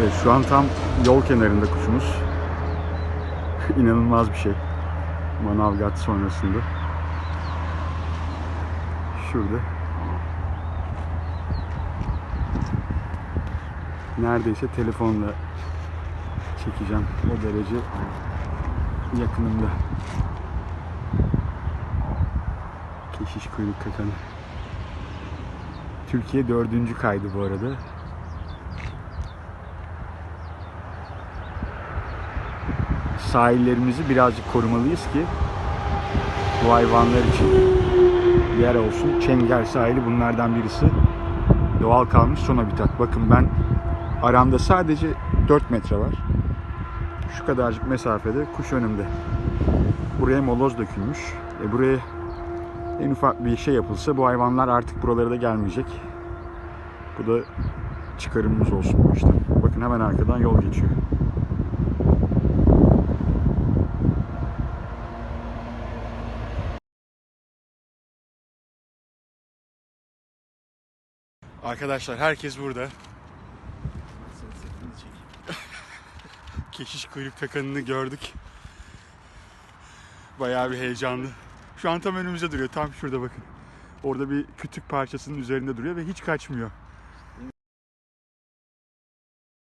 Evet, şu an tam yol kenarında kuşumuz. İnanılmaz bir şey. Manavgat sonrasında. Şurada. Neredeyse telefonla çekeceğim. O derece yakınımda. Keşiş kuyruk kakanı. Türkiye dördüncü kaydı bu arada. Sahillerimizi birazcık korumalıyız ki bu hayvanlar için yer olsun. Çengel sahili bunlardan birisi. Doğal kalmış son habitat. Bakın ben aramda sadece 4 metre var. Şu kadarcık mesafede kuş önümde. Buraya moloz dökülmüş. E buraya en ufak bir şey yapılsa bu hayvanlar artık buralara da gelmeyecek. Bu da çıkarımımız olsun bu işten. Bakın hemen arkadan yol geçiyor. Arkadaşlar herkes burada. Keşiş kuyruk takanını gördük. Bayağı bir heyecanlı. Şu an tam önümüzde duruyor. Tam şurada bakın. Orada bir kütük parçasının üzerinde duruyor ve hiç kaçmıyor.